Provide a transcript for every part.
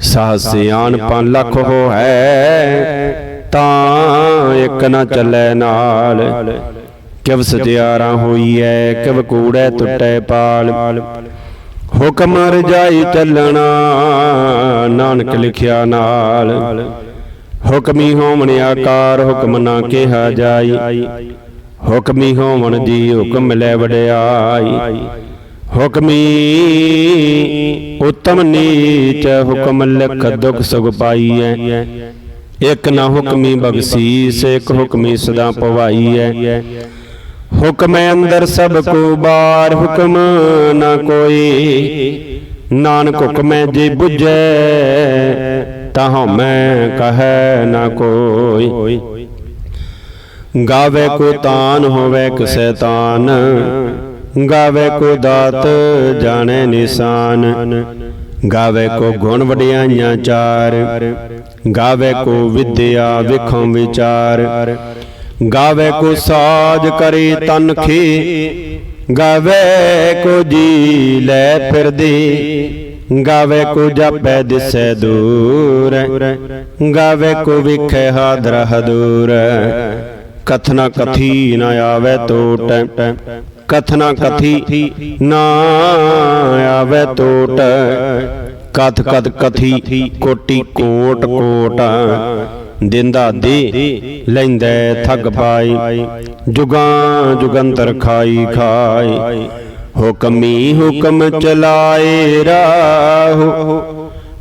ਸਾਸਿਆਨ ਲੱਖ ਹੋ ਹੈ, ਤਾਂ ਇੱਕ ਨਾ ਚੱਲੇ ਨਾਲ। ਕਿਵ ਸਜਿਆਰਾ ਹੋਈ ਐ, ਕਿਵ ਕੂੜੈ ਟੁੱਟੈ ਪਾਲ। ਹੁਕਮ ਰਜਾਈ ਚੱਲਣਾ, ਨਾਨਕ ਲਿਖਿਆ ਨਾਲ। ਹੁਕਮੀ ਹੋਵਣ ਆਕਾਰ, ਹੁਕਮ ਨਾ ਕਿਹਾ ਜਾਈ। ਹੁਕਮੀ ਹੋਵਣ ਦੀ ਹੁਕਮ ਲੈ ਵਡਿਆਈ। ਹੁਕਮੀ ਉਤਮ ਨੀਚ ਹੁਕਮ ਲਿਖ ਦੁਖ ਸੁਖ ਪਾਈਐ। ਇਕ ਨਾ ਹੁਕਮੀ ਬਖਸ਼ੀਸ, ਇਕ ਹੁਕਮੀ ਸਦਾ ਪਵਾਈਐ। ਹੁਕਮ ਅੰਦਰ ਸਭ ਕੋ ਬਾਰ ਹੁਕਮ ਨਾ ਕੋਈ। ਨਾਨਕ ਹੁਕਮੈ ਜੇ 부ਝੈ ਤਾਂ ਮੈਂ ਕਹੈ ਨਾ ਕੋਈ। ਗਾਵੇ ਕੋ ਤਾਨ ਹੋਵੇ ਕਿਸੈ ਤਾਨ ਗਾਵੇ ਕੋ ਦਾਤ ਜਾਣੈ ਨਿਸ਼ਾਨ ਗਾਵੇ ਕੋ ਗੁਣ ਵਡਿਆਈਆਂ ਚਾਰ ਗਾਵੇ ਕੋ ਵਿਦਿਆ ਵਿਖੋਂ ਵਿਚਾਰ ਗਾਵੇ ਕੋ ਸਾਜ ਕਰੇ ਤਨ ਖੇ ਗਾਵੇ ਕੋ ਜੀ ਲੈ ਫਿਰਦੇ ਗਾਵੇ ਕੋ ਜਾਪੈ ਦਿਸੈ ਦੂਰ ਗਾਵੇ ਕੋ ਵਿਖੇ ਹਾਦਰ ਹਦੂਰ ਕਥਨਾ ਕਥੀ ਨ ਆਵੇ ਟੋਟ ਕਥਨਾ ਕਥੀ ਨਾ ਆਵੇ ਟੋਟ ਕਥ ਕਥ ਕਥੀ, ਕੋਟੀ ਕੋਟ ਕੋਟ। ਦਿੰਦਾ ਦੇ ਲੈਂਦਾ ਥੱਗ ਪਾਈ। ਜੁਗਾਂ ਜੁਗੰਤਰ ਖਾਈ ਖਾਈ। ਹੁਕਮੀ ਹੁਕਮ ਚਲਾਏ ਰਾਹੋ।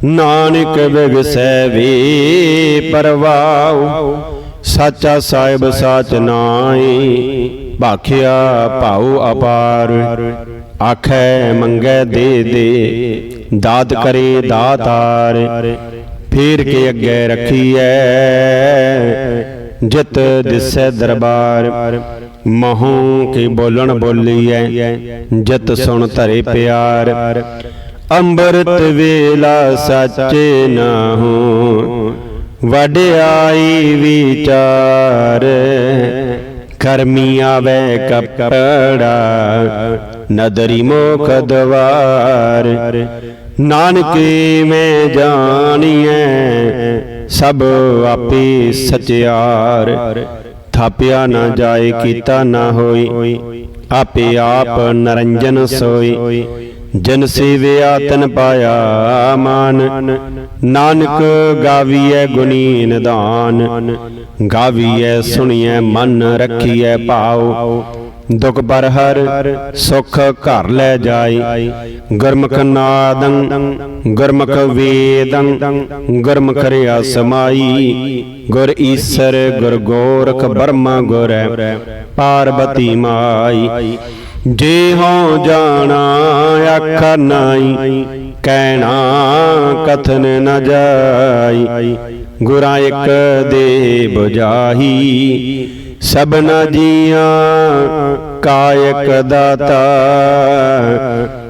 ਨਾਨਕ ਵਿਗਸੈ ਵੇ ਪਰਵਾਉ ਸਾਚਾ ਸਾਹਿਬ ਸਾਚ ਨਾਈ ਭਾਖਿਆ ਭਾਉ ਅਪਾਰ, ਆਖੈ ਮੰਗੈ ਦੇ ਦੇ, ਦਾਤ ਕਰੇ ਦਾਤਾਰ, ਫੇਰ ਕੇ ਅੱਗੇ ਰੱਖੀਐ, ਜਿਤ ਦਿਸੈ ਦਰਬਾਰ, ਮਹੋਂ ਕੀ ਬੋਲਣ ਬੋਲੀਐ, ਜਿਤ ਸੁਣ ਧਰੇ ਪਿਆਰ ਅੰਬਰਤ ਵੇਲਾ ਸੱਚੇ ਨਾਹੂ, ਵਡਿਆਈ ਵਿਚਾਰ ਕਰਮੀ ਆਵੇ ਕਪੜਾ, ਨਦਰੀ ਮੋਖ ਦਵਾਰ। ਨਾਨਕੇ ਮੈਂ ਜਾਣੀਐ, ਸਭ ਆਪੇ ਸਚਿਆਰ। ਥਾਪਿਆ ਨਾ ਜਾਏ, ਕੀਤਾ ਨਾ ਹੋਈ, ਆਪੇ ਆਪ ਨਰੰਜਨ ਸੋਈ। ਜਨ ਸੇਵਿਆ ਤਨ ਪਾਇਆ ਮਾਨ। ਨਾਨਕ ਗਾਵੀਐ ਗੁਨੀ ਨਿਦਾਨ। ਗਾਵੀਐ ਸੁਣੀਐ ਮਨ ਰੱਖੀਐ ਭਾਉ। ਦੁਖ ਪਰ ਹਰ ਸੁਖ ਘਰ ਲੈ ਜਾਈ। ਗੁਰਮੁਖ ਨਾਦੰ, ਗੁਰਮੁਖ ਵੇਦੰ, ਗੁਰਮੁਖ ਰਿਆ ਸਮਾਈ। ਗੁਰ ਈਸਰ, ਗੁਰ ਗੋਰਖ ਬਰਮਾ ਗੁਰ, ਪਾਰਬਤੀ ਮਾਈ। ਜੇ ਹੋ ਜਾਣਾ ਅੱਖ ਨਾਈ, ਕਹਿਣਾ ਕਥਨ ਨ ਜਾਈ। ਗੁਰਾਂ ਇੱਕ ਦੇ 부ਜਾਹੀ, ਸਭਨਾ ਜੀਆਂ ਕਾਇਕ ਦਾਤਾ।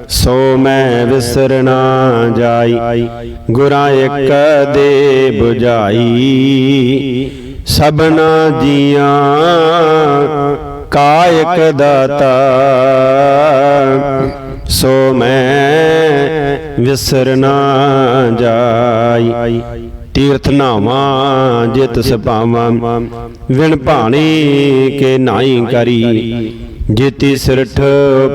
ਸੋ ਮੈਂ ਵਿਸਰਨਾ ਜਾਈ, ਗੁਰਾਂ ਇੱਕ ਦੇ 부ਜਾਈ ਸਭਨਾ ਜੀਆਂ ਕਾਇਕ ਦਾਤਾ, ਸੋ ਮੈਂ ਵਿਸਰਨਾ ਜਾਈ। ਤੀਰਥ ਨਾਵਾਂ ਜਿਤ ਸਪਾਵਾਂ ਵਿਣ ਭਾਣੀ ਕੇ ਨਾਈ ਕਰੀ। ਜੀਤੀ ਸਿਰਠ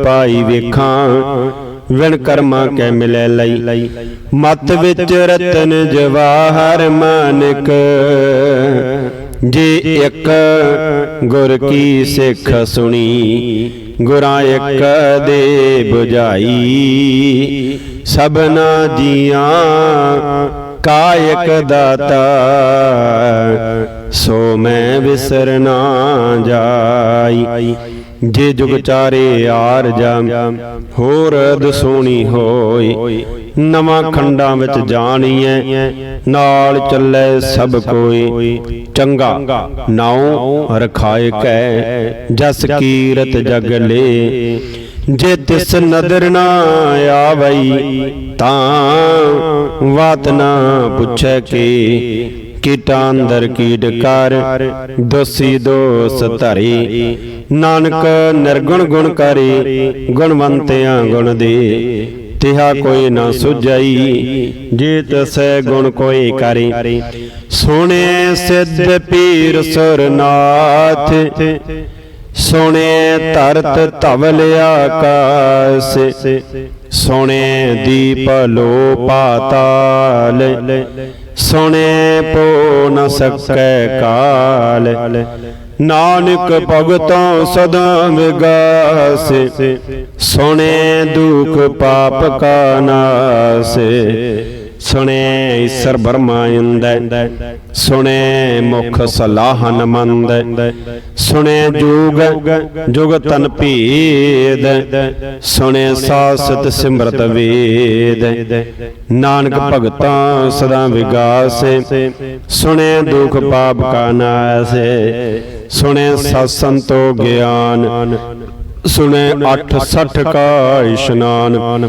ਪਾਈ ਵੇਖਾਂ, ਵਿਣ ਕਰਮਾ ਕੈ ਮਿਲੈ ਲਈ। ਮਤ ਵਿੱਚ ਰਤਨ ਜਵਾਹਰ ਮਾਨਕ, ਜੇ ਇੱਕ ਗੁਰ ਕੀ ਸਿੱਖ ਸੁਣੀ ਗੁਰਾਂ ਇੱਕ ਦੇ 부ਝਾਈ ਸਭਨਾ ਜੀਆਂ ਕਾਇਕ ਦਾਤਾ ਸੋ ਮੈਂ ਵਿਸਰ ਨਾ ਜਾਈ। ਜੇ ਜੁਗ ਚਾਰੇ ਆਰ ਜਾ ਹੋਰ ਦਸੋਣੀ ਹੋਈ ਨਵਾਂ ਖੰਡਾਂ ਵਿੱਚ ਜਾਣੀਐ ਨਾਲ ਚੱਲੇ ਸਭ ਕੋਈ ਚੰਗਾ। ਨਾਉ ਰਖਾਏ ਕੈ ਜਸ ਕੀਰਤ ਜਗ ਲੇ। ਜੇ ਤਿਸ ਨਦਰ ਨਾ ਆਵਈ ਤਾਂ ਵਾਤ ਨਾ ਪੁੱਛੈ ਕੀ। ਕੀਟਾਂਦਰ ਕੀਟ ਕਰ ਦੋਸੀ ਦੋਸ ਧਰੀ। ਨਾਨਕ ਨਿਰਗੁਣ ਗੁਣ ਕਰੀ, ਗੁਣਵੰਤਿਆਂ ਗੁਣ ਦੇ। ਤਿਹਾ ਕੋਈ ਨਾ ਸੁਝਈ ਜੇ ਤਸੈ ਗੁਣ ਕੋਈ ਕਰੀ। ਸੋਹਣੇ ਸਿੱਧ ਪੀਰ ਸੁਰਨਾਥ, ਸੋਹਣੇ ਧਰਤ ਧਵਲ ਆਕਾਸ। ਸੋਹਣੇ ਦੀਪ ਲੋ ਪਾਤਾਲ ਸੋਹਣੇ ਪੋ ਨ ਸਕੈ ਕਾਲ। ਨਾਨਕ ਭਗਤੋਂ ਸਦਾ ਵਿਗਾਸ ਸੋਹਣੇ ਦੁਖ ਪਾਪ ਕਾ ਨਾਸ। ਸੁਣੇ ਈਸ਼ਰ ਬਰਮਾ ਇੰਦੈ, ਸੁਣੇ ਮੁਖ ਸਲਾਹਨ ਮੰਦ ਸੁਣੇ ਜੋਗ, ਜੁਗ ਤਨ ਭੇਦ, ਸੁਣੇ ਸਾਸਤ ਸਿਮਰਤ ਵੇਦ। ਨਾਨਕ ਭਗਤਾਂ ਸਦਾ ਵਿਗਾਸ, ਸੁਣੇ ਦੁਖ ਪਾਪ ਕਾ ਨਾਸੇ, ਸੁਣੇ ਸਤ ਸੰਤੋ ਗਿਆਨ, ਸੁਣੇ 860 ਕਾ ਇਸ਼ਨਾਨ।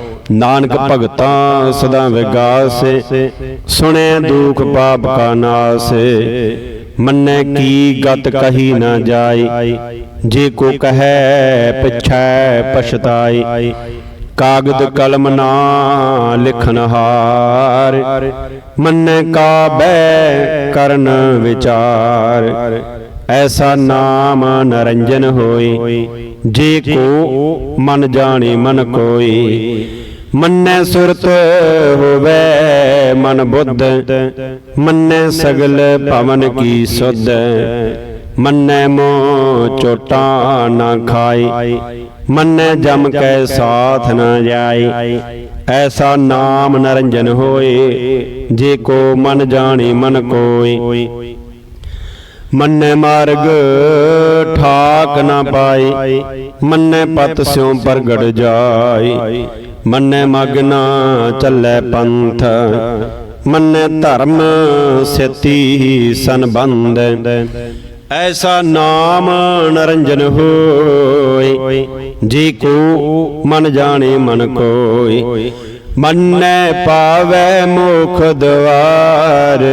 ਨਾਨਕ ਭਗਤਾਂ ਸਦਾ ਵਿਗਾਸ ਸੁਣੇ ਦੁਖ ਪਾਪ ਕਾ ਨਾਸ। ਮੰਨੇ ਕੀ ਗਤ ਕਹੀ ਨਾ ਜਾਈ। ਜੇ ਕੋ ਕਹੈ ਪਿਛੈ ਪਛਤਾਈ। ਕਾਗਦ ਕਲਮ ਨਾ ਲਿਖਨ ਹਾਰ। ਮੰਨੇ ਕਾ ਬੈ ਕਰਨ ਵਿਚਾਰ। ਐਸਾ ਨਾਮ ਨਰੰਜਨ ਹੋਈ। ਜੇ ਕੋ ਮਨ ਜਾਣੇ ਮਨ ਕੋਈ। ਮੰਨੈ ਸੁਰਤ ਹੋਵੇ ਮਨ ਬੁੱਧ, ਮੰਨੈ ਸਗਲ ਭਵਨ ਕੀ ਸੁਧ, ਮੰਨੈ ਮੋ ਚੋਟਾ ਨਾ ਖਾਈ ਮੰਨੈ ਜਮ ਕੈ ਸਾਥ ਨਾ ਜਾਈ ਐਸਾ ਨਾਮ ਨਰੰਜਨ ਹੋਏ, ਜੇ ਕੋ ਮਨ ਜਾਣੇ ਮਨ ਕੋਈ ਮੰਨੈ ਮਾਰਗ ਠਾਕ ਨਾ ਪਾਈ ਮੰਨੈ ਪਤ ਸਿਉ ਪ੍ਰਗਟ ਜਾਈ ਮੰਨੈ ਮਗਨਾ ਚੱਲੈ ਪੰਥ, ਮੰਨੈ ਧਰਮ ਸਤੀ ਸੰਬੰਧ। ਐਸਾ ਨਾਮ ਨਰੰਜਨ ਹੋਈ ਜੀ ਕੋ ਮਨ ਜਾਣੇ ਮਨ ਕੋਈ ਮੰਨੈ ਪਾਵੈ ਮੁਖ ਦਵਾਰ,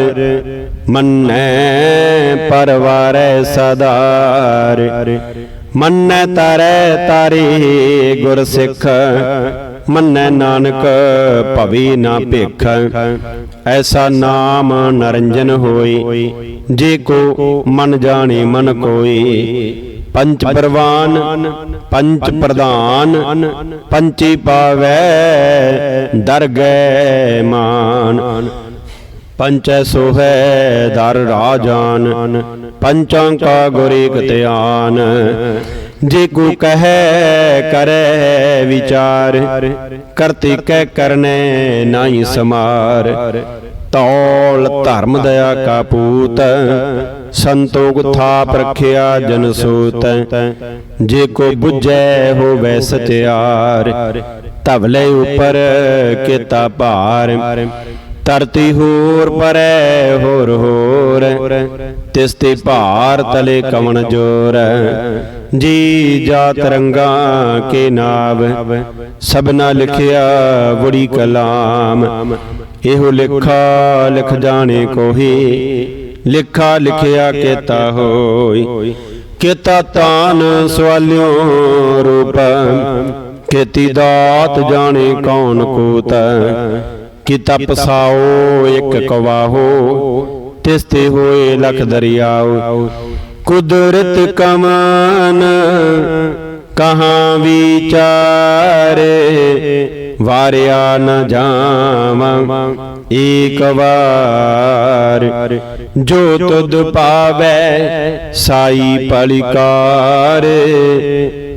ਮੰਨੈ ਪਰਵਾਰੈ ਸਦਾਰ। ਮੰਨੈ ਤਰੈ ਤਾਰੀ ਗੁਰ ਸਿੱਖ ਮੰਨੈ ਨਾਨਕ ਭਵੀ ਨਾ ਭਿਖ। ਐਸਾ ਨਾਮ ਨਰੰਜਨ ਹੋਈ ਜੇ ਕੋ ਮਨ ਜਾਣੇ ਮਨ ਕੋਈ। ਪੰਚ ਪਰਵਾਨ ਪੰਚ ਪ੍ਰਧਾਨ ਪੰਚੀ ਪਾਵੈ ਦਰਗਹਿ ਮਾਨ। ਪੰਚੈ ਸੋਹੈ ਦਰ ਰਾਜਾਨ। ਪੰਚਾਂ ਕਾ ਗੁਰ ਧਿਆਨ। ਜੇ ਕੋ ਕਹੈ, ਕਰੈ ਵਿਚਾਰ ਕਰਤੀ ਕਹਿ ਕਰਨੇ ਨਾਹੀ ਸਮਾਰ। ਤੌਲ ਧਰਮ ਦਇਆ ਕਾ ਪੂਤ, ਸੰਤੋਖ ਥਾਪ ਰਖਿਆ ਜਨ ਸੂਤ। ਜੇ ਕੋ 부ਝੈ ਹੋਵੇ ਸਤਿਆਰ ਧਵਲੇ ਉਪਰ ਕੀਤਾ ਭਾਰ। ਧਰਤੀ ਹੋਰ ਪਰੈ, ਹੋਰ ਹੋਰ, ਤਿਸ ਤੇ ਭਾਰ ਤਲੇ ਕਵਣ ਜੋਰ। ਜੀ ਜਾ ਰੰਗਾ ਕੇ ਨਾਵ ਸਭਨਾ ਲਿਖਿਆ ਬੜੀ ਕਲਾਮ। ਇਹੋ ਲਿਖਾ, ਲਿਖ ਜਾਣੇ ਕੋਹੀ, ਲਿਖਾ ਲਿਖਿਆ ਕੀਤਾ ਹੋਈ। ਕੀਤਾ ਤਾਨ ਸਵਾਲਿਓ ਰੂਪ, ਕੀਤੀ ਦਾਤ ਜਾਣੇ ਕੌਣ ਕੋਤ। ਕੀਤਾ ਪਸਾਓ ਇੱਕ ਕਵਾਹੋ, ਤਿਸ ਤੇ ਹੋਏ ਲਖ ਦਰਿਆਓ। ਕੁਦਰਤ ਕਮਾਨ, ਕਹਾਂ ਵਿਚਾਰੇ, ਵਾਰਿਆ ਨ ਜਾਵਾਂ, ਏਕ ਵਾਰ। ਜੋ ਤੁਧ ਪਾਵੈ, ਸਾਈ ਪਲਿਕਾਰ,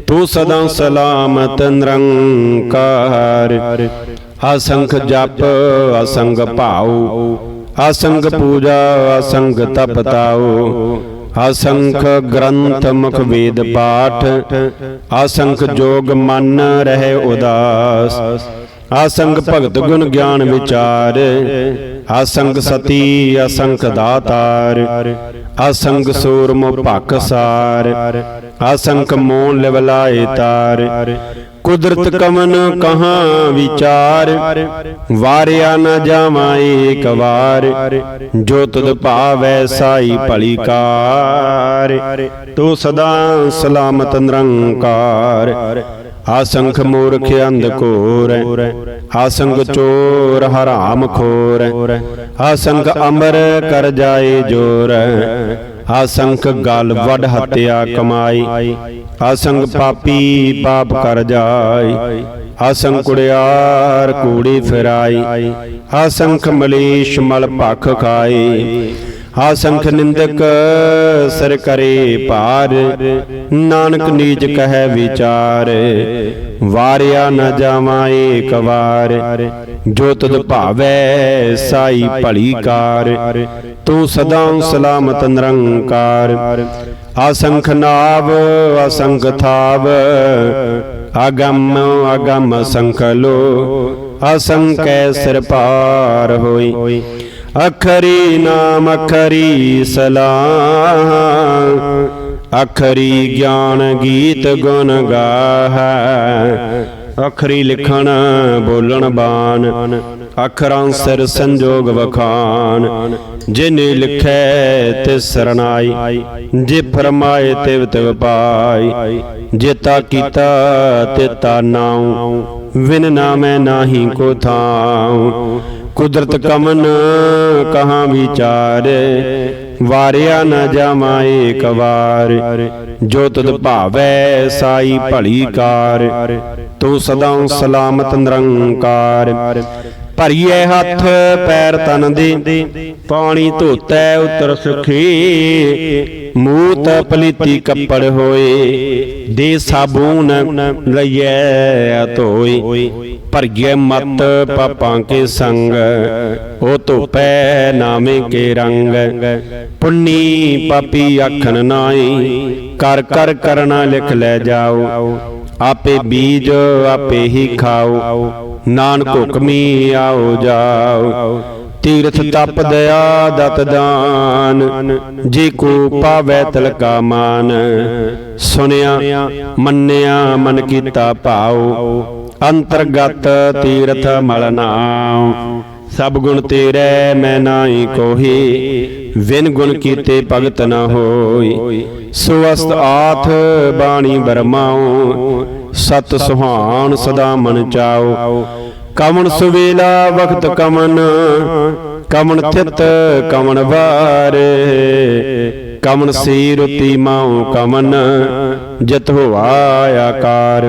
ਤੂੰ ਸਦਾ ਸਲਾਮਤ ਨਿਰੰਕਾਰ। ਅਸੰਖ ਜਪ, ਅਸੰਗ ਭਾਉ, ਅਸੰਗ ਪੂਜਾ, ਅਸੰਗ ਤਪ ਤਾਉ ਅਸੰਖ ਗ੍ਰੰਥ ਮੁਖ ਵੇਦ ਪਾਠ, ਅਸੰਖ ਜੋਗ ਮਨ ਰਹੇ ਉਦਾਸ ਅਸੰਗ ਭਗਤ ਗੁਣ ਗਿਆਨ ਵਿਚਾਰ ਅਸੰਗ ਸਤੀ, ਅਸੰਖ ਦਾਤਾਰ ਅਸੰਗ ਸੂਰਮ ਭਖ ਸਾਰ, ਅਸੰਖ ਮੋਨ ਲਿਵਲਾਏ ਤਾਰ ਕੁਦਰਤ ਕਮਨ ਕਹਾ ਵਿਚਾਰ? ਵਾਰਿਆ ਨਾ ਜਾਵਾਂ ਏਕ ਵਾਰ। ਜੋ ਤੁਧ ਭਾਵੈ ਸਾਈ ਭਲੀ ਕਾਰ। ਤੂੰ ਸਦਾ ਸਲਾਮਤ ਨਿਰੰਕਾਰ। ਆਸੰਖ ਮੂਰਖ ਅੰਧ ਕੋਰ ਆਸੰਖ ਚੋਰ ਹਰਾਮ ਖੋਰ। ਆਸੰਖ ਅਮਰ ਕਰ ਜਾਏ ਜੋਰ। ਆਸੰਖ ਗਲ ਵੱਡ ਹੱਤਿਆ ਕਮਾਈ ਆਸੰਗ ਪਾਪੀ ਪਾਪ ਕਰ ਜਾਏ ਆਸੰਗ ਕੁੜਿਆਰ ਕੂੜੀ ਫਿਰਾਈ ਆਸੰਖ ਮਲੇਸ਼ ਮਲ ਭਖ ਖਾਏ ਆਸੰਖ ਨਿੰਦਕ ਸਰ ਕਰੇ ਭਾਰ ਨਾਨਕ ਨੀਜ ਕਹੈ ਵਿਚਾਰ, ਵਾਰਿਆ ਨ ਜਾਵਾਂ ਏਕ ਵਾਰ, ਜੋ ਤੁਧ ਭਾਵੈ ਸਾਈ ਭਲੀ ਕਾਰ, ਤੂੰ ਸਦਾ ਸਲਾਮਤ ਨਿਰੰਕਾਰ। ਅਸੰਖ ਨਾਵ ਅਸੰਖ ਥਾਵ ਅਗੰਮ ਅਗੰਮ ਸੰਖ ਲੋ ਅਸੰਕੈ ਸਿਰ ਪਾਰ ਹੋਈ। ਅਖਰੀ ਨਾਮ, ਅਖਰੀ ਸਲਾਹ। ਅਖਰੀ ਗਿਆਨ ਗੀਤ ਗੁਣ ਗਾਹੈ। ਅਖਰੀ ਲਿਖਣ, ਬੋਲਣ ਬਾਣ। ਅਖਰਾਂ ਸਿਰ ਸੰਜੋਗ ਵਖਾਨ ਜਿਨੇ ਲਿਖੈ ਤੇ ਸਰਨਾਈ ਜੇ ਫਰਮਾਏ, ਤਿਵ ਤਿਵ ਪਾਈ। ਜੇਤਾ ਕੀਤਾ ਤੇ ਤਾ ਨਾਉ। ਵਿਨ ਨਾਮੈ ਨਾਹੀ ਕੋ ਥਾਉ। ਕੁਦਰਤ ਕਮਨ ਕਹਾਂ ਵਿਚਾਰ, ਵਾਰਿਆ ਨਾ ਜਾਵਾਂ ਏਕ ਵਾਰ ਜੋ ਤੁਧ ਭਾਵੈ ਸਾਈ ਭਲੀ ਕਾਰ, ਤੂੰ ਸਦਾ ਸਲਾਮਤ ਨਿਰੰਕਾਰ। ਭਰੀਏ ਹੱਥ ਪੈਰ ਤਨ ਦੇ, ਪਾਣੀ ਧੋਤੈ ਉਤਰ ਸੁਖੀ। ਮੂਤ ਪਲੀਤੀ ਕੱਪੜ ਹੋਏ, ਦੇ ਸਾਬੂਨ ਲਈਐ ਧੋਈ ਭਰਗੇ ਮਤ ਪਾਪਾਂ ਕੇ ਸੰਗ ਉਹ ਧੋਪੈ ਨਾਮੇ ਕੇ ਰੰਗ, ਪੁੰਨੀ ਪਾਪੀ ਆਖਣ ਨਾਈ ਕਰ ਕਰ ਕਰਨਾ ਲਿਖ ਲੈ ਜਾਓ, ਆਪੇ ਬੀਜ ਆਪੇ ਹੀ ਖਾਓ, ਨਾਨਕ ਹੁਕਮੀ ਆਓ ਜਾਓ ਤੀਰਥ ਤਪ ਦਇਆ ਦਤ ਦਾਨ ਜੇ ਕੋ ਪਾਵੈ ਤਲਕਾ ਮਾਨ। ਸੁਨਿਆ ਮੰਨਿਆ ਮਨ ਕੀਤਾ ਭਾਉ। ਅੰਤਰਗਤ ਤੀਰਥ ਮਲ ਨਾਮ ਸਭ ਗੁਣ ਤੇਰੇ ਮੈਂ ਨਾਹੀ ਕੋਹੀ। ਵਿਨ ਗੁਣ ਕੀਤੇ ਭਗਤ ਨ ਹੋਈ। ਸੁਵਸਤ ਆਥ ਬਾਣੀ ਬਰਮਾਉ। ਸਤ ਸੁਹਾਣ ਸਦਾ ਮਨ ਚਾਉ। ਕਮਨ ਸੁਵੇਲਾ ਵਖਤ ਕਮਨ ਕਮਨ ਥਿਤ ਕਮਨ ਵਾਰੇ। ਕਮਨ ਸੀ ਰੁਤੀ ਮਾਉ ਕਮਨ ਜਿਤ ਹੋਆ ਆਕਾਰ।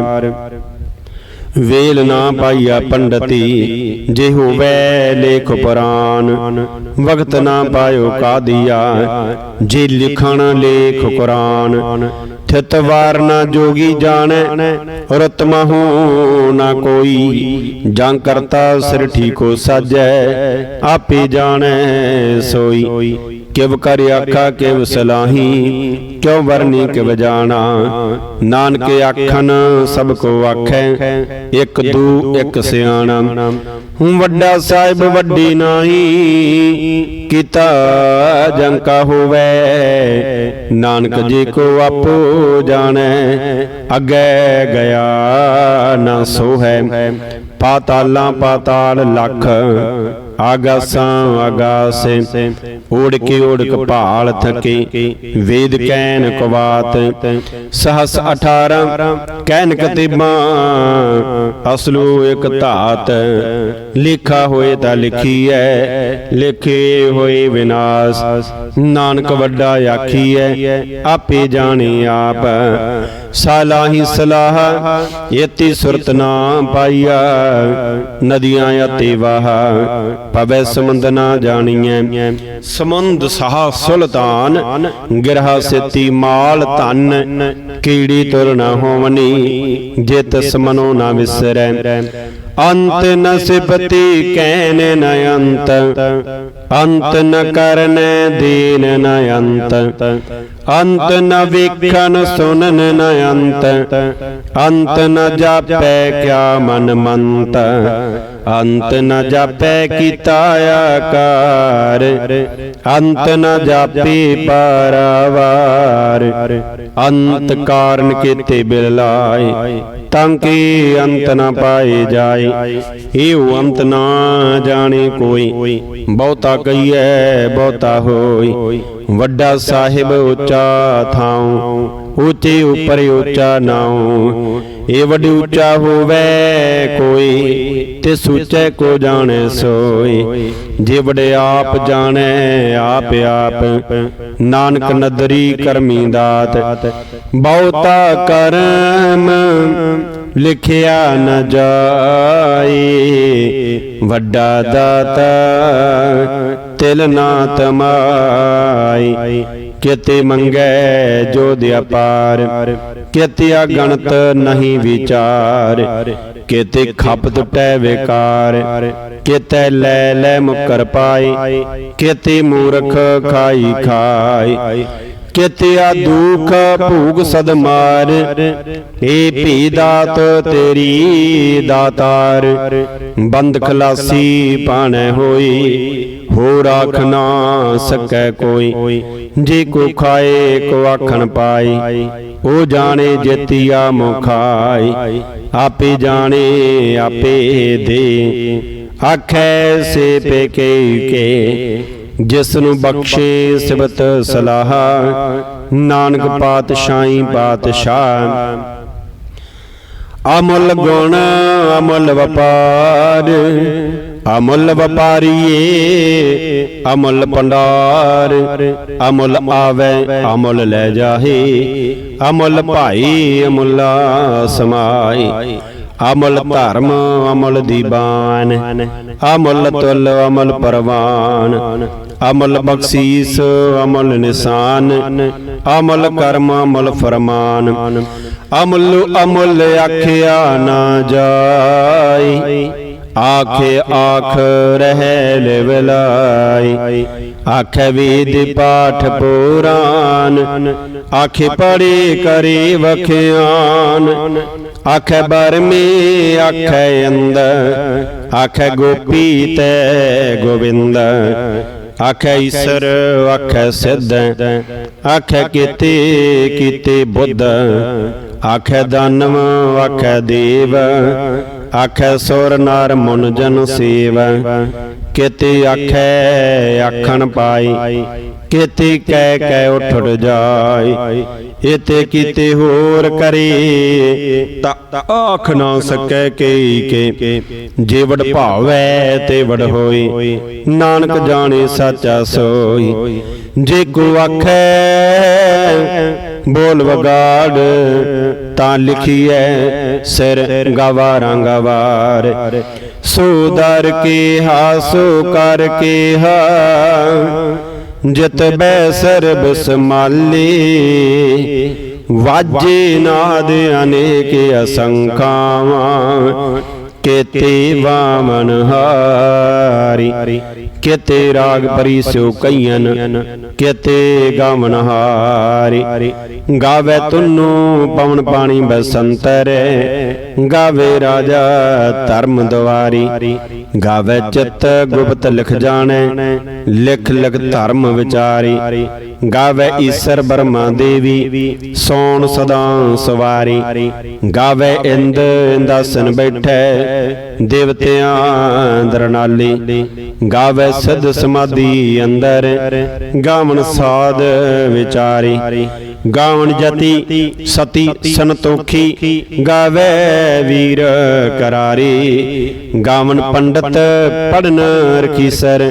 ਵੇਲ ਨਾ ਪਾਈਆ ਪੰਡਤੀ ਜੇ ਹੋਵੇ ਲੇਖ ਪੁਰਾਨ ਵਕਤ ਨਾ ਪਾਇਓ ਕਾਦੀਆ ਜੇ ਲਿਖਣ ਲੇਖ ਕੁਰਾਨ। ਥਿਤ ਵਾਰ ਨਾ ਜੋਗੀ ਜਾਣੈ, ਰਤ ਮਹੂ ਨਾ ਕੋਈ। ਜਾਂ ਕਰਤਾ, ਸਿਰ ਠੀਕੋ ਸਾਜੈ, ਆਪੇ ਜਾਣੈ ਸੋਈ। ਕਿਵ ਕਰ ਆਖਾ, ਕਿਵ ਸਲਾਹੀ, ਕਿਉ ਵਰਨੀ, ਕਿਵ ਜਾਣਾ। ਨਾਨਕ ਆਖਣ, ਸਭ ਕੋ ਆਖੈ, ਇੱਕ ਦੂ, ਇੱਕ ਸਿਆਣਾ। ਵੱਡਾ ਸਾਹਿਬ ਵੱਡੀ ਨਾਹੀ ਕੀਤਾ ਜੰਕਾ ਹੋਵੇ। ਨਾਨਕ ਜੀ ਕੋ ਆਪੋ ਜਾਣੈ ਅੱਗੇ ਗਿਆ ਨਾ ਸੋ ਹੈ ਪਾਤਾਲਾਂ ਪਾਤਾਲ ਲਖ ਆਗਾਸਾਂ ਆਗਾਸੇ। ਓੜ ਕੇ ਓੜਕ ਭਾਲ ਥਕੇ ਵੇਦ ਕੈਨ ਕਵਾਤ ਸਹਸ 18 ਕੈਨ ਕਤਿਬਾਂ ਅਸਲੂ ਇਕ ਧਾਤ ਲਿਖਾ ਹੋਏ ਤਾਂ ਲਿਖੀਐ ਲਿਖੇ ਹੋਏ ਵਿਨਾਸ਼ ਨਾਨਕ ਵੱਡਾ ਆਖੀਐ ਆਪੇ ਜਾਣੇ ਆਪ ਸਾਲਾਹੀ ਸਲਾਹ, ਯਤੀ ਸੁਰਤ ਨਾ ਪਾਈਆ, ਨਦੀਆਂ ਅਤੇ ਵਾਹ ਪਵੈ ਸਮੁੰਦ ਨਾ ਜਾਣੀਐ। ਸਮੁੰਦ ਸਹਾ ਸੁਲਤਾਨ, ਗਿਰਹਾ ਸਿਤੀ ਮਾਲ ਧਨ, ਕੀੜੀ ਤੁਰ ਨਾ ਹੋਵਨੀ, ਜਿਤ ਸਮਨੋ ਨਾ ਵਿਸਰੈ। ਅੰਤ ਨ ਸਿਪਤੀ ਕੈਨ ਨ ਅੰਤ ਅੰਤ ਨ ਕਰਨੈ ਦੀਨ ਨ ਅੰਤ ਅੰਤ ਨ ਵੇਖਣ ਸੁਨਨ ਨ ਅੰਤ ਅੰਤ ਨ ਜਾਪੈ ਕਿਆ ਮਨ ਮੰਤ। ਅੰਤ ਨ ਜਾਪੈ ਕੀਤਾ ਆਕਾਰ ਅੰਤ ਨ ਜਾਪੀ ਪਰਵਾਰ ਅੰਤ ਕਾਰਨ ਕੀਤੇ ਬਿਲਾਏ ਤਾਂ ਕਿ ਅੰਤ ਨ ਪਾਏ ਜਾਏ। ਇਹ ਅੰਤ ਨਾ ਜਾਣੇ ਕੋਈ। ਬਹੁਤਾ ਕਹੀਐ, ਬਹੁਤਾ ਹੋਈ। ਵੱਡਾ ਸਾਹਿਬ ਉੱਚਾ ਥਾਉ। ਉੱਚੇ ਉਪਰ ਉੱਚਾ ਨਾਉ। ਏ ਵੱਡੀ ਉੱਚਾ ਹੋਵੇ ਕੋਈ, ਤੇ ਸੁਚੈ ਕੋ ਜਾਣੈ ਸੋਈ। ਜੇ ਵਡੇ ਆਪ ਜਾਣੈ, ਆਪ ਆਪ, ਨਾਨਕ ਨਦਰੀ ਕਰਮੀ ਦਾਤ। ਬਹੁਤਾ ਕਰਮ ਲਿਖਿਆ ਨ ਜਾਏ ਵੱਡਾ ਦਾਤਾ ਤਿਲ ਨਾ ਤਮਾਈ। ਕਿਤੇ ਮੰਗੈ ਜੋ ਦਿਆਪਾਰ, ਕਿਤੇ ਗਣਤ ਨਹੀਂ ਵਿਚਾਰ, ਕਿਤੇ ਖਪ ਟੁਟੈ ਵਿਕਾਰ, ਕਿਤੇ ਲੈ ਲੈ ਮੁਕਰ ਪਾਈ ਕਿਤੇ ਮੂਰਖ ਖਾਈ ਖਾਈ ਕਿਤਿਆ ਦੁਖ ਭੂਗ ਸਦਮਾਰ ਏ ਭੀ ਦਾਤ ਤੇਰੀ ਦਾਤਾਰ, ਬੰਦ ਖਲਾਸੀ ਪਾਣੈ ਹੋਈ ਹੋ ਰਾਖ ਨਾ ਸਕੈ ਕੋਈ। ਜੇ ਕੋ ਖਾਏ, ਕੋ ਆਖਣ ਪਾਈ ਉਹ ਜਾਣੇ ਜੇਤੀਆ ਮੁਖਾਈ ਆਪੇ ਜਾਣੇ, ਆਪੇ ਦੇ। ਆਖੈ ਸੇ ਪੇ ਕੇ ਜਿਸ ਨੂੰ ਬਖਸ਼ੇ ਸਿਬਤ ਸਲਾਹ। ਨਾਨਕ ਪਾਤਸ਼ਾਹੀ ਪਾਤਸ਼ਾਹ ਅਮੁੱਲ ਗੁਣ, ਅਮੁੱਲ ਵਪਾਰ। ਅਮੁੱਲ ਵਪਾਰੀਏ, ਅਮੁੱਲ ਭੰਡਾਰ, ਅਮੁੱਲ ਆਵੇ, ਅਮੁੱਲ ਲੈ ਜਾਹੇ, ਅਮੁੱਲ ਭਾਈ ਅਮੁੱਲਾ ਸਮਾਈ ਅਮਲ ਧਰਮ, ਅਮਲ ਦੀਬਾਨ, ਅਮਲ ਤੁਲ, ਅਮਲ ਪਰਵਾਨ, ਅਮਲ ਬਖਸ਼ੀਸ, ਅਮਲ ਨਿਸ਼ਾਨ, ਅਮਲ ਕਰਮ, ਅਮਲ ਫਰਮਾਨ। ਅਮਲ ਅਮਲ ਆਖਿਆ ਨਾ ਜਾਈ ਆਖੇ ਆਖ ਰਹਿ ਲਿਵਲਾਈ। ਆਖੇ ਵੇਦ ਪਾਠ ਪੁਰਾਨ। ਆਖੇ ਪੜੇ ਕਰੇ ਵਖਿਆਨ। ਆਖੇ ਬਰਮੀ ਆਖੇ ਅੰਦਰ ਆਖੇ ਗੋਪੀ ਤੈ ਗੋਬਿੰਦ। ਆਖੇ ਈਸ਼ਰ ਆਖੇ ਸਿੱਧ। ਆਖੇ ਕੀਤੇ ਕੀਤੇ ਬੁੱਧ। ਆਖੇ ਦਾਨਵ ਆਖੇ ਦੇਵ। ਆਖੇ ਸੁਰ ਨਰ ਮਨ ਜਨ ਸੇਵ। ਕਿਤੇ ਆਖੇ ਆਖਣ ਪਾਈ। ਕਿਤੇ ਕਹਿ ਕਹਿ ਉਠੜ ਜਾਏ ਇਤੇ ਕੀਤੇ ਹੋਰ ਕਰੇ। ਤਾਂ ਆਖ ਨਾ ਸਕੈ ਕਈ ਕੇ। ਜੇ ਵਡ ਭਾਵੈ ਤੇ ਵਡ ਹੋਈ। ਨਾਨਕ ਜਾਣੇ ਸਾਚਾ ਸੋਈ ਜੇ ਕੋ ਆਖੈ ਬੋਲ ਵਗਾੜ। ਤਾਂ ਲਿਖੀਐ ਸਿਰ ਗਵਾਰਾਂ ਗਵਾਰ। ਸੋ ਦਰ ਕੇ ਹਾਸੋ ਕਰ ਕੇ ਹਾ ਜਿਤ ਬੈ ਸਰਬ ਸਮਾਲੀ। ਵਾਜੇ ਨਾਦ ਅਨੇਕ ਅਸੰਖਾਵਾਂ, ਕੇਤੇ ਵਾਮਨ ਹਾਰੀ। ਕੇਤੇ ਰਾਗ ਪਰੀ ਸਿਉ ਕਈਨ ਕੇਤੇ ਗਾਵਨ ਹਾਰੀ। ਗਾਵੇ ਤੁਨੂ ਪਵਨ ਪਾਣੀ ਬਸੰਤਰ, ਗਾਵੇ ਰਾਜਾ ਧਰਮ ਦੁਆਰੀ ਗਾਵੇ ਚਿਤ ਗੁਪਤ ਲਿਖ ਜਾਣੈ, ਲਿਖ ਲਿਖ ਧਰਮ ਵਿਚਾਰੀ। ਗਾਵੇ ਈਸ਼ਰ ਬਰਮਾ ਦੇਵੀ ਸੋਣ ਸਦਾ ਸਵਾਰੀ। ਗਾਵੇ ਇੰਦ ਇੰਦਾਸਨ ਬੈਠੈ ਦੇਵਤਿਆਂ ਅੰਦਰ ਨਾਲੀ। ਗਾਵੇ ਸਿੱਧ ਸਮਾਧੀ ਅੰਦਰ ਗਾਵਣ ਸਾਧ ਵਿਚਾਰੀ। ਗਾਵਣ ਜਤੀ ਸਤੀ ਸੰਤੋਖੀ। ਗਾਵੇ ਵੀਰ ਕਰਾਰੀ। ਗਾਵਣ ਪੰਡਤ ਪੜਨ ਰਖੀਸਰ।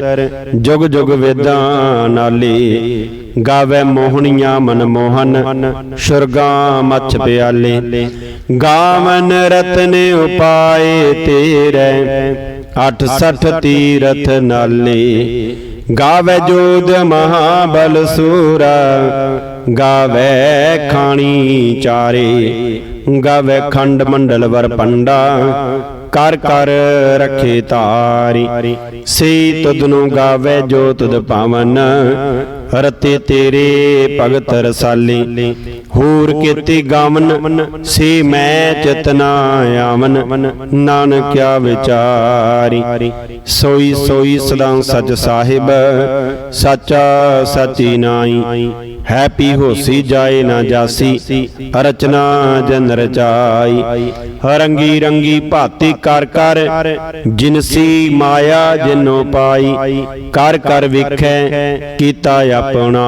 ਜੁਗ ਜੁਗ ਵੇਦਾਂ ਨਾਲੀ। ਗਾਵੇ ਮੋਹਣੀਆਂ ਮਨ ਮੋਹਨ, ਸੁਰਗਾ ਮੱਛ ਪਿਆਲੇ ਗਾਵਨ ਰਤਨ ਉਪਾਏ ਤੇਰੇ 68 ਤੀਰਥ ਨਾਲੇ। ਗਾਵੇ ਜੋਦ ਮਹਾਬਲ ਸੂਰ, ਗਾਵੇ ਖਾਣੀ ਚਾਰੇ। ਗਾਵੇ ਖੰਡ ਮੰਡਲ ਵਰ ਪੰਡਾ, ਕਰ ਕਰ ਰਖੇ ਤਾਰੀ। ਸੇ ਤੁਧ ਨੂੰ ਗਾਵੇ ਜੋ ਤੁਧ ਪਾਵਨ ਰਤੇ ਤੇਰੇ ਭਗਤ ਰਸਾਲੀ, ਹੂਰ ਕੀਤੀ ਗਾਵਨ ਸੇ ਮੈਂ ਚਤਨਾ ਆਵਨ ਨਾਨਕਿਆ ਵਿਚਾਰੀ। ਸੋਈ ਸੋਈ ਸਦਾ ਸਚ ਸਾਹਿਬ, ਸਾਚਾ ਸਾਚੀ ਨਾਈ ਹੈਪੀ ਹੋਸੀ ਜਾਏ ਨਾ ਜਾਸੀ, ਰਚਨਾ ਜਨ ਰਚਾਈ। ਰੰਗੀ ਰੰਗੀ ਭਾਤੀ ਕਰ ਕਰ ਜਿਨਸੀ ਮਾਇਆ ਜਿਨੋ ਪਾਈ, ਕਰ ਕਰ ਵੇਖੈ ਕੀਤਾ ਆਪਣਾ।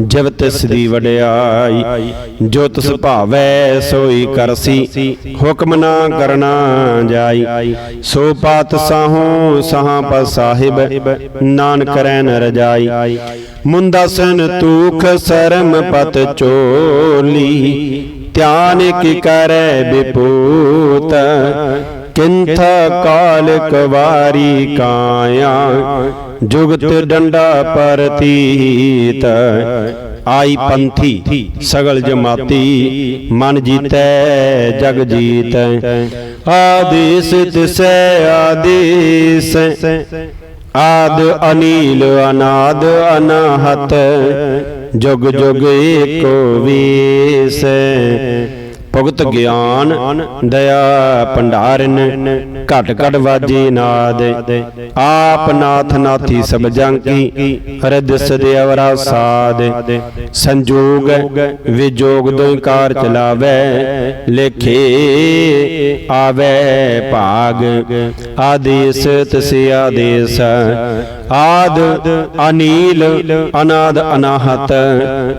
ਜਬ ਤਿਸ ਦੀ ਵਡਿਆਈ, ਜੋ ਤਿਸ ਭਾਵੈ ਸੋਈ ਕਰਸੀ ਹੁਕਮ ਨਾ ਕਰਨਾ ਜਾਈ। ਸੋ ਪਾਤ ਸਾਹੋ ਸਹਾਂ ਪਰ ਸਾਹਿਬ, ਨਾਨਕ ਕਰੈ ਨ ਰਜਾਈ ਮੁੰਦਾਸਨ ਤੂਖ ਸਰਮ ਪਤ ਚੋਲੀ ਧਿਆਨ ਕੀ ਕਰੈ ਬਿਪੂਤ ਕਿੰਥ ਕਾਲ ਕਵਾਰੀ ਕਾਇਆ? ਜੁਗਤ ਡੰਡਾ ਪਰਤੀਤ। ਆਈ ਪੰਥੀ ਸਗਲ ਜਮਾਤੀ। ਮਨ ਜੀਤੈ ਜਗ ਜੀਤੈ। ਆਦੇਸ ਤਿਸੈ ਆਦੇਸ ਆਦ ਅਨੀਲ ਅਨਾਦ ਅਨਾਹਤ। ਜੁਗ ਜੁਗ ਏਕੋ ਵੀਸ। ਭੁਗਤ ਗਿਆਨ ਦਇਆ ਭੰਡਾਰਨ, ਘਟ ਘਟ ਵਾਜੇ ਨਾਦ। ਆਪ ਨਾਥ ਨਾਥੀ ਸਭ ਜੰ ਕੀ ਹਰਿਦਸ ਦੇਵਰਾ ਸੰਜੋਗ ਵਿਜੋਗ ਦੋਇ ਚਲਾਵੇ, ਲੇਖੇ ਆਵੇ ਭਾਗ। ਆਦੇਸ ਤਿਸਿ ਆਦੇਸ। ਆਦ ਅਨੀਲ, ਅਨਾਦ ਅਨਾਹਤ,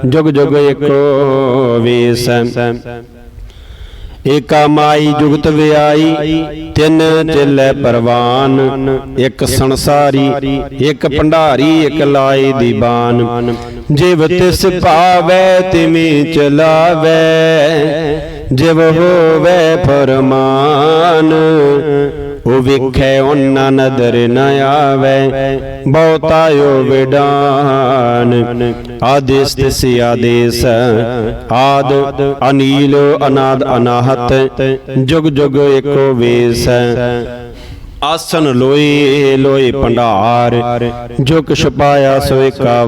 ਜੁਗ ਜੁਗ ਏਕੋ ਵੇਸ। ਏਕਾ ਮਾਈ ਜੁਗਤ ਵਿਆਈ, ਤਿੰਨ ਚਿੱਲੇ ਪਰਵਾਨ, ਇੱਕ ਸੰਸਾਰੀ, ਇੱਕ ਭੰਡਾਰੀ, ਇੱਕ ਲਾਈ ਦੀਬਾਨ ਜਿਵ ਤਿਸ ਭਾਵੈ ਤਿਮੀ ਚਲਾਵੈ, ਜਿਵ ਹੋਵੇ ਫਰਮਾਨ। ਉਹ ਵੇਖੈ ਉਹਨਾਂ ਨਦਰ ਨ ਆਵੇ, ਬਹੁਤਾ ਓ ਵਿਡਾਨ। ਆਦੇਸ ਤਿਸ ਆਦੇਸ, ਆਦ ਅਨੀਲ, ਅਨਾਦ ਅਨਾਹਤ, ਜੁਗ ਜੁਗ ਏਕੋ ਵੇਸ। ਆਸਨ ਲੋਏ ਲੋਏ ਭੰਡਾਰ ਜੋ ਕਿਛ ਪਾਇਆ ਸੋ ਏਕਾ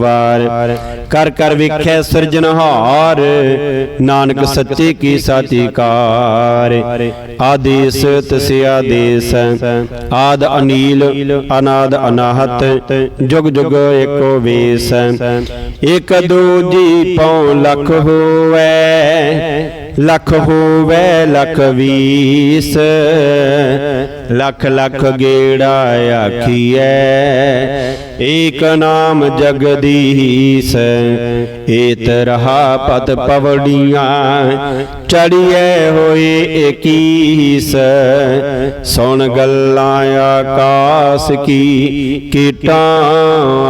ਕਰ ਕਰ ਵੇਖੈ ਸਿਰਜਨਹਾਰ ਨਾਨਕ ਸੱਚੇ ਕੀ ਸਾਚੀ ਆਦੇਸ ਤਿਸ ਆਦੇਸ ਆਦ ਅਨੀਲ, ਅਨਾਦ ਅਨਾਹਤ, ਜੁਗ ਜੁਗ ਏਕੋ ਵੇਸ। ਇਕ ਦੂਜੀ ਪਉ ਲਖ ਹੋਵੇ ਲਖ ਹੋਵੇ, ਲਖ ਵੀਸ। ਲੱਖ ਲੱਖ ਗੇੜਾ ਆਖੀਐ। ਏਕ ਨਾਮ ਜਗਦੀਸ਼, ਏਤ ਰਹਾ ਪਤ ਪਵੜੀਆਂ ਚੜੀਏ ਹੋਏ ਏਕੀਸ। ਸੁਣ ਗੱਲਾਂ ਆਕਾਸ ਕੀ, ਕੀਟਾਂ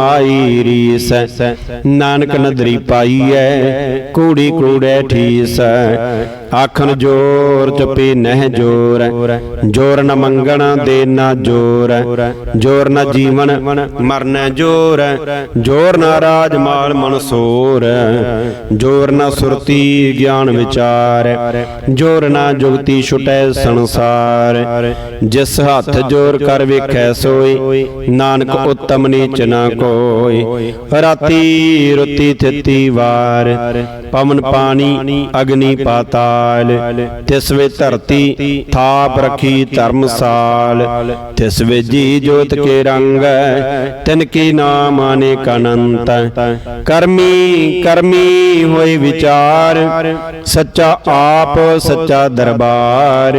ਆਈ ਰੀਸ। ਨਾਨਕ ਨਦਰੀ ਪਾਈਐ, ਕੂੜੀ ਕੂੜੇ ਠੀਸ। ਆਖਣ ਜੋਰ ਚਪੀ ਨਹਿ ਜੋਰ ਜੋਰ ਨ ਮੰਗਣ ਦੇ ਨਾ ਜੋਰ। ਜੋਰ ਨ ਜੀਵਨ ਮਰਨ ਜੋਰ ਜੋਰ ਨ ਰਾਜ ਮਾਲ ਮਨਸੂਰ ਜੋਰ ਨ ਸੁਰਤੀ ਗਿਆਨ ਵਿਚਾਰ ਜੋਰ ਨਾ ਜੁਗਤੀ ਛੁਟੈ ਸੰਸਾਰ ਜਿਸ ਹੱਥ ਜੋਰ ਕਰ ਵੇਖੈ ਸੋਈ, ਨਾਨਕ ਉਤਮ ਨੀਚ ਨਾ ਕੋਈ। ਰਾਤੀ ਰੁੱਤੀ ਥਿਤੀ ਵਾਰ ਪਵਨ ਪਾਣੀ ਅਗਨੀ ਪਾਤਾਲ। ਤਿਸ ਵੇ ਧਰਤੀ ਥਾਪ ਰਖੀ ਧਰਮਸਾਲ। ਤਿਸ ਵੇ ਜੀ ਜੋਤ ਕੇ ਰੰਗ ਤਿਨ ਕੀ ਨਾਮ ਅਨੇਕ ਅਨੰਤ ਕਰਮੀ ਕਰਮੀ ਹੋਏ ਵਿਚਾਰ। ਸੱਚਾ ਆਪ ਸੱਚਾ ਦਰਬਾਰ।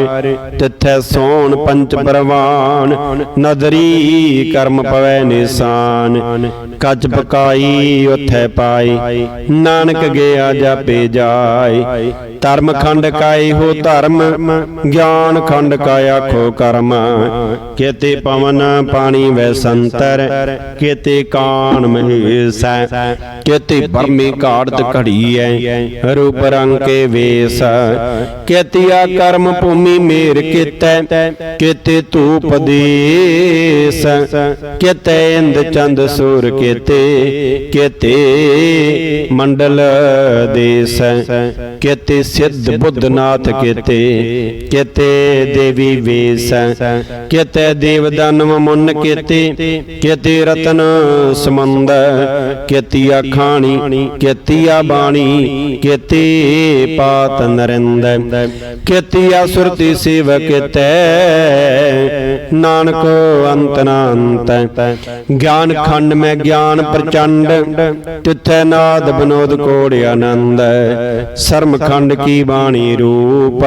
ਤਿੱਥੈ ਸੋਣ ਪੰਚ ਪਰਵਾਨ। ਨਦਰੀ ਕਰਮ ਪਵੈ ਨਿਸ਼ਾਨ। ਕੱਚ ਪਕਾਈ ਉਥੈ ਪਾਈ। ਨਾਨਕ ਗਿਆ ਜਾਪੇ ਜਾਏ। ਧਰਮ ਖੰਡ ਕਾਈ ਹੋ ਧਰਮ, ਗਿਆਨ ਖੰਡ ਕਾ ਆਖੋ ਕਰਮ। ਕੇਤੇ ਪਵਨ ਪਾਣੀ ਵੈ ਸੰਤਰ, ਕੇਤੇ ਕਾਨ ਮਹੇਸੈ ਕੇਤੇ ਬਰਮੀ ਘਾੜਤ ਘੜੀ ਐ ਰੂਪ ਰੰਗ ਕੇ ਵੇਸ। ਕੇਤਿਆ ਕਰਮ ਭੂਮੀ ਮੇਰ ਕੀਤੈ, ਕੇਤੇ ਧੂਪ ਦੇਸ। ਕੇਤੇ ਇੰਦ ਚੰਦ ਸੂਰ ਕੇਤੇ ਕੇਤੇ ਮੰਡਲ ਦੇਸ ਕੇਤੇ ਸਿੱਧ ਬੁੱਧਨਾਥ ਕੇਤੇ ਕੇਤੇ ਦੇਵੀ ਵੇਸ ਕਿਤੇ ਦੇਵ ਦਾਨਵ ਮੁੰਨ ਕੇਤੇ ਕੇਤੇ ਰਤਨ ਸਮੰਦ ਕੇਤੀਆ ਖਾਣੀ ਕੇਤੀਆ ਬਾਣੀ ਕੇਤੇ ਪਾਤ ਨਰਿੰਦ ਕੇਤੀਆ ਸੁਰਤੀ ਸੇਵ ਕਿਤੇ ਨਾਨਕ ਅੰਤ ਨਾ ਅੰਤ ਗਿਆਨ ਖੰਡ ਮੈਂ ਗਿਆਨ ਪ੍ਰਚੰਡ, ਤਿੱਥੈ ਨਾਦ ਬਨੋਦ ਕੋੜ ਆਨੰਦ। ਸ਼ਰਮ ਖੰਡ ਕੀ ਬਾਣੀ ਰੂਪ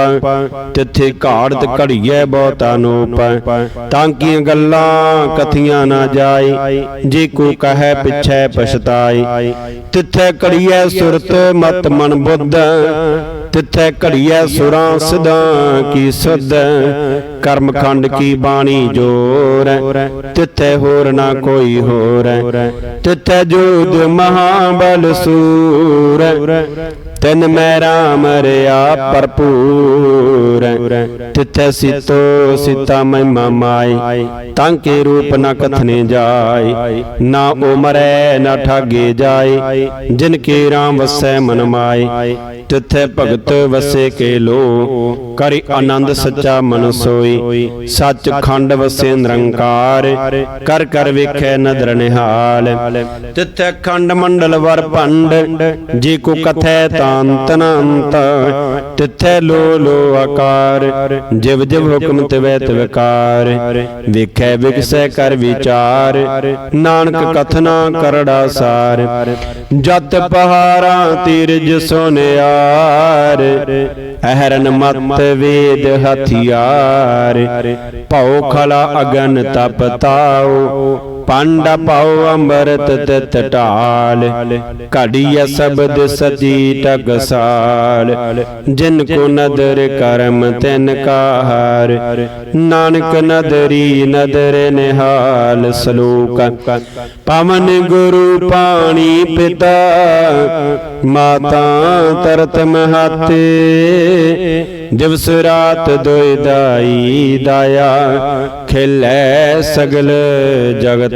ਤਿੱਥੇ ਘਾੜਤ ਘੜੀਐ ਬਹੁਤ ਅਨੂਪ ਤਾਂ ਕੀਆਂ ਗੱਲਾਂ ਕਥੀਆਂ ਨਾ ਜਾਏ ਜੇ ਕੋ ਕਹੈ ਪਿਛੈ ਪਛਤਾਈ। ਤਿੱਥੈ ਘੜੀਐ ਸੁਰਤ ਮਤ ਮਨ ਬੁੱਧ। ਤਿੱਥੈ ਘੜੀਐ ਸੁਰਾਂ ਸਦਾ ਕੀ ਸੁਧ। ਕਰਮ ਖੰਡ ਕੀ ਬਾਣੀ ਜੋਰ ਤਿੱਥੈ ਹੋਰ ਨਾ ਕੋਈ ਹੋਰ ਤਿੱਥੈ ਜੋਦ ਮਹਾਬਲ ਸੂਰ ਤਨ ਮੈਂ ਰਾਮ ਰਿਆ ਭਰਪੂਰ ਤਿੱਥੈ ਸਿਤੋ ਸਿਤਾ ਮਹਿਮਾ ਮਾਈ, ਤਾਂ ਕੇ ਰੂਪ ਨਾ ਕਥਨੇ ਜਾਏ ਨਾ ਉਮਰੈ ਨਾ ਠਾਗੇ ਜਾਏ ਜਿਨ ਕੇ ਰਾਮ ਵਸੈ ਮਨ ਮਾਏ ਤਿਥੈ ਭਗਤ ਵਸੇ ਕੇ ਲੋ ਕਰਿ ਆਨੰਦ ਸੱਚਾ ਮਨ ਸੋਈ ਸੱਚ ਖੰਡ ਵਸੇ ਨਿਰੰਕਾਰ, ਕਰ ਕਰ ਵੇਖੈ ਨਦਰ ਨਿਹਾਲ। ਤਿਥੈ ਖੰਡ ਮੰਡਲ ਵਰ ਭੰਡ, ਜੇ ਕੋ ਕਥੈ ਤਾਂਤ ਅੰਤ ਤਿੱਥੈ ਲੋ ਲੋ ਆਕਾਰ, ਜਿਵ ਜਿਵ ਹੁਕਮ ਤਿਵੈ ਤਿਵਕਾਰ ਵੇਖੈ ਵਿਗਸੈ ਕਰ ਵਿਚਾਰ, ਨਾਨਕ ਕਥਨਾ ਕਰੜਾ ਸਾਰ। ਜਤ ਪਹਾਰਾਂ ਤੀਰਜ ਸੋਨਿਆਰ ਅਹਰਨ ਮਤ ਵੇਦ ਹਥਿਆਰ। ਭਉ ਖਲਾ ਅਗਨ ਤਪਤਾਓ ਪਾਂਡਾ ਪਾਉ ਅੰਮ੍ਰਿਤ ਤਿਤ ਢਾਲ ਘੜੀਐ ਸ਼ਬਦ ਸਜੀ ਟਗਸਾਲ ਜਿਨ ਕੋ ਨਦਰ ਕਰਮ, ਤਿਨ ਕਾਹਰ। ਨਾਨਕ ਨਦਰੀ ਨਦਰ ਨਿਹਾਲ ਸਲੋਕ। ਪਵਨ ਗੁਰੂ ਪਾਣੀ ਪਿਤਾ, ਮਾਤਾ ਤਰਤ ਮਹਾਤੇ। ਦਿਵਸ ਰਾਤ ਦੋਇ ਦਾਈ ਦਾਇਆ, ਖਿਲੈ ਸਗਲ ਜਗਤ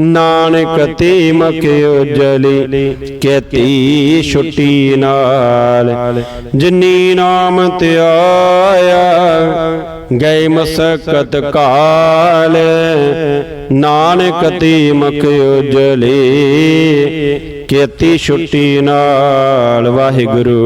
ਨਾਨਕ ਤੇ ਮਖ ਉਜਲੀ ਕੇਤੀ ਛੁੱਟੀ ਨਾਲ। ਜਿਨੀ ਨਾਮ ਤੇ ਆਇਆ ਗਏ ਮਸਕਤ ਕਾਲ। ਨਾਨਕ ਤੇ ਮਖ ਉਜਲੀ ਕੇਤੀ ਛੁੱਟੀ ਨਾਲ। ਵਾਹਿਗੁਰੂ।